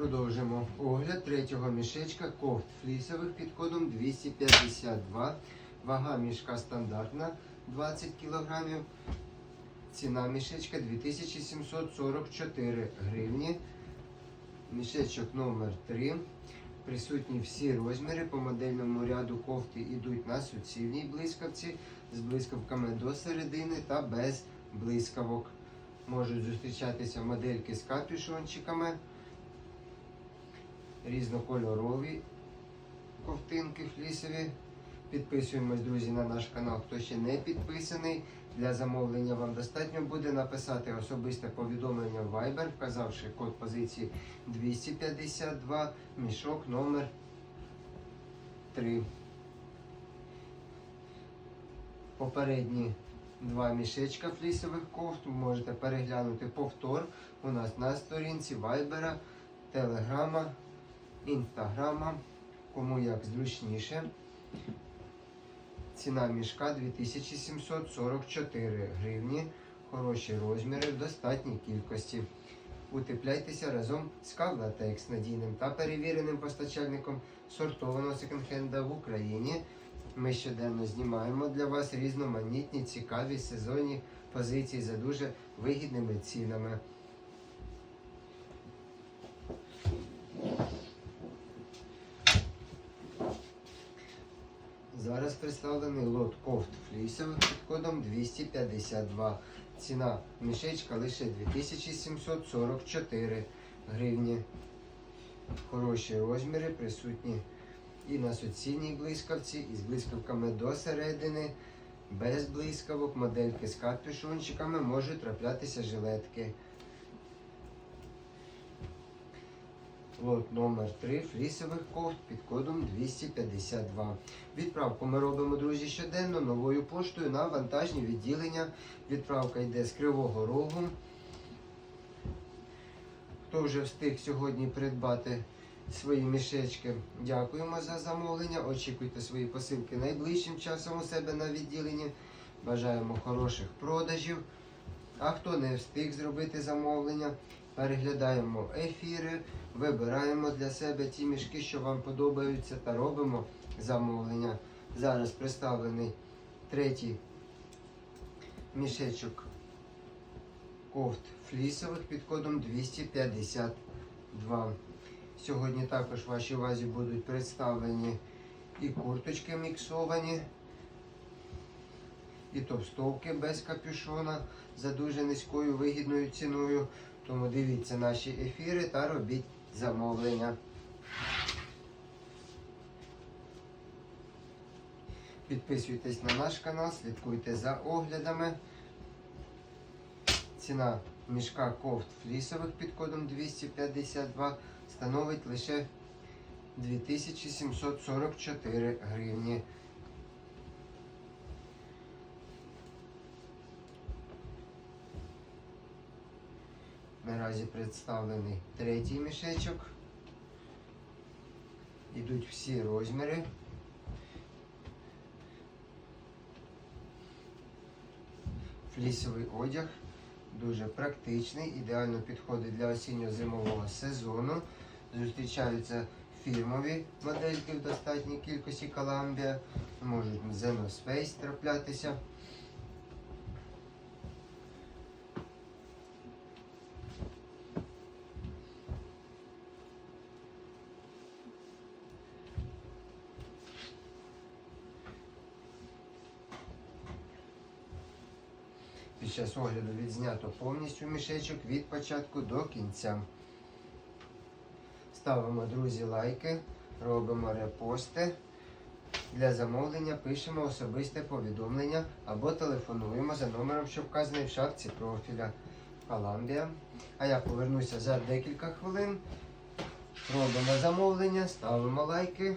Продовжимо огляд третього мішечка кофт флісових під кодом 252. Вага мішка стандартна 20 кг. Ціна мішечка 2744 гривні. Мішечок номер 3 Присутні всі розміри. По модельному ряду кофти йдуть на суцільній блискавці з блискавками до середини та без блискавок. Можуть зустрічатися модельки з капюшончиками різнокольорові ковтинки флісові. Підписуємось, друзі, на наш канал, хто ще не підписаний. Для замовлення вам достатньо буде написати особисте повідомлення в Viber, вказавши код позиції 252, мішок номер 3. Попередні два мішечка флісових кофт можете переглянути повтор у нас на сторінці Viber, Телеграма інстаграма, кому як зручніше. Ціна мішка 2744 гривні. Хороші розміри в достатній кількості. Утепляйтеся разом з Кавлатекс надійним та перевіреним постачальником сортованого секонд-хенда в Україні. Ми щоденно знімаємо для вас різноманітні, цікаві сезонні позиції за дуже вигідними цінами. Зараз представлений лот кофт флісових під кодом 252. Ціна мішечка лише 2744 гривні. Хороші розміри присутні і на суцільній блискавці, і з блискавками до середини. Без блискавок, модельки з капюшончиками можуть траплятися жилетки. Лот номер 3 флісових кофт під кодом 252. Відправку ми робимо, друзі, щоденно новою поштою на вантажні відділення. Відправка йде з Кривого Рогу. Хто вже встиг сьогодні придбати свої мішечки, дякуємо за замовлення. Очікуйте свої посилки найближчим часом у себе на відділенні. Бажаємо хороших продажів. А хто не встиг зробити замовлення, переглядаємо ефіри, вибираємо для себе ті мішки, що вам подобаються, та робимо замовлення. Зараз представлений третій мішечок кофт флісових під кодом 252. Сьогодні також в вашій увазі будуть представлені і курточки міксовані, і товстовки без капюшона за дуже низькою вигідною ціною. Тому дивіться наші ефіри та робіть замовлення. Підписуйтесь на наш канал, слідкуйте за оглядами. Ціна мішка кофт флісових під кодом 252 становить лише 2744 гривні. Наразі представлений третій мішечок. Ідуть всі розміри. Флісовий одяг дуже практичний, ідеально підходить для осінньо-зимового сезону. Зустрічаються фірмові модельки в достатній кількості Columbia. Можуть Space траплятися. Під час огляду відзнято повністю мішечок від початку до кінця. Ставимо, друзі, лайки, робимо репости. Для замовлення пишемо особисте повідомлення або телефонуємо за номером, що вказаний в шапці профіля Columbia. А я повернуся за декілька хвилин. Робимо замовлення, ставимо лайки.